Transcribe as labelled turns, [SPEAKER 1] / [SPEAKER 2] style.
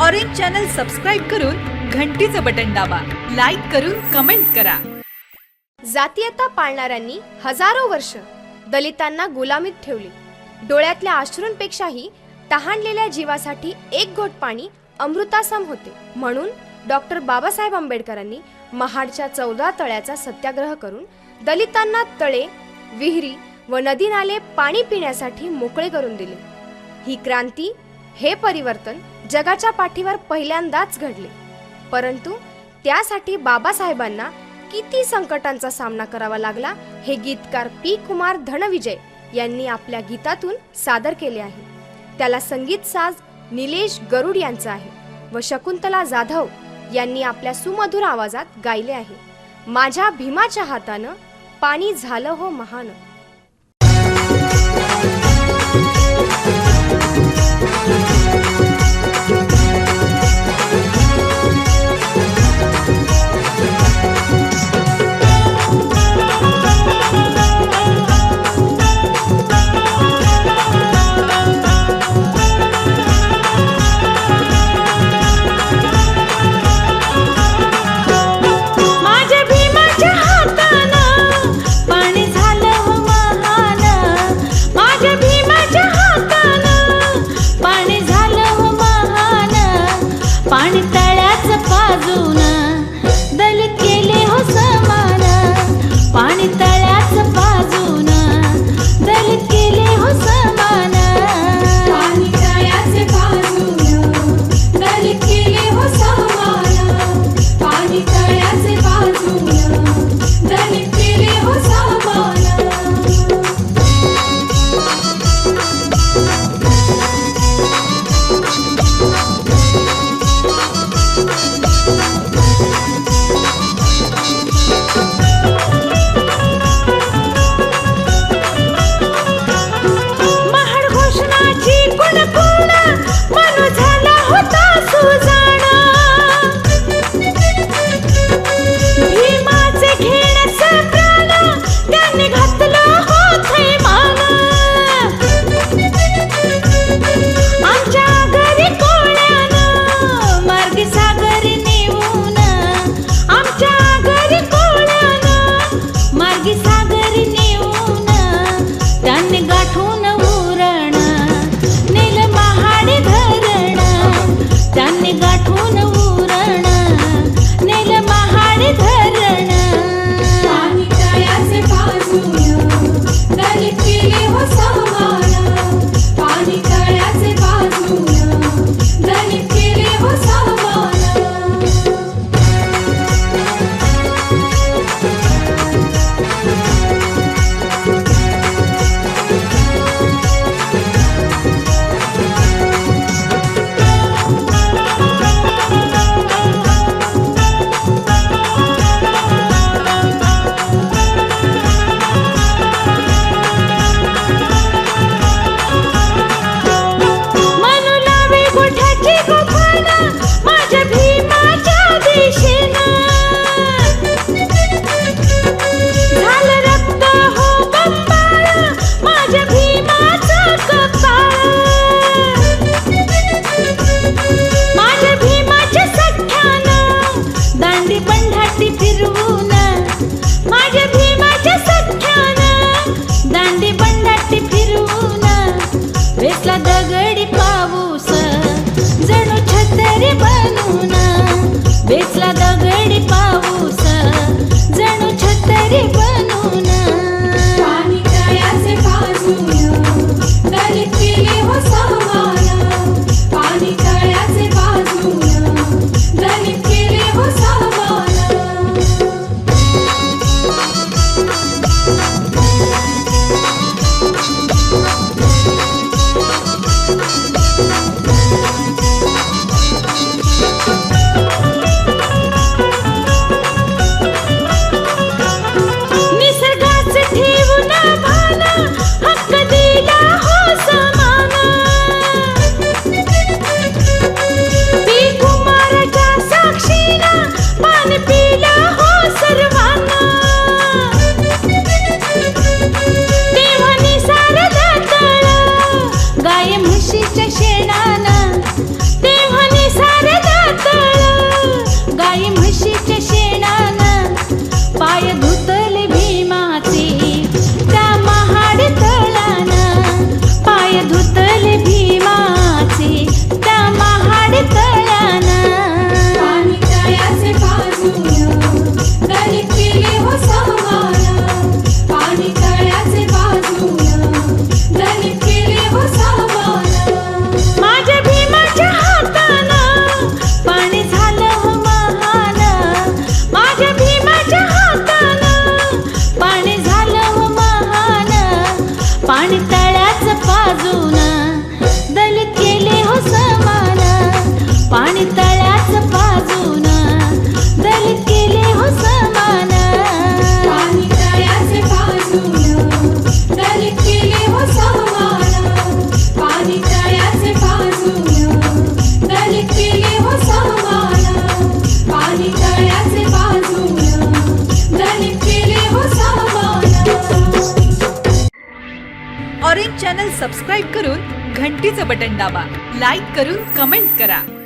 [SPEAKER 1] Orange channel subscribe करून घंटीचं button दाबा. लाईक करून कमेंट करा.
[SPEAKER 2] जातीयता पाळणाऱ्यांनी हजारो वर्ष दलितांना गुलामीत ठेवली. डोळ्यातल्या अश्रूंपेक्षाही तहानलेल्या जीवासाठी एक घोट पाणी अमृतासम होते. म्हणून डॉक्टर बाबासाहेब आंबेडकरांनी महाडच्या चौदा तळ्याचा सत्याग्रह करून दलितांना तळे विहिरी व नदी नाले पाणी पिण्यासाठी मोकळे करून दिले. ही क्रांती हे परिवर्तन जगाच्या पाठीवर पहिल्यांदाच घडले. परंतु त्यासाठी बाबासाहेबांना किती संकटांचा सामना करावा लागला हे गीतकार पी. कुमार धनविजय यांनी आपल्या गीतातून सादर केले आहे. त्याला संगीत साज निलेश गरुड यांचा आहे व शकुंतला जाधव यांनी आपल्या सुमधुर आवाजात गायले आहे. माझ्या भीमाच्या हातानं पाणी झालं हो महान.
[SPEAKER 1] सबस्क्राईब करून घंटीचं बटन दाबा. लाईक करून कमेंट करा.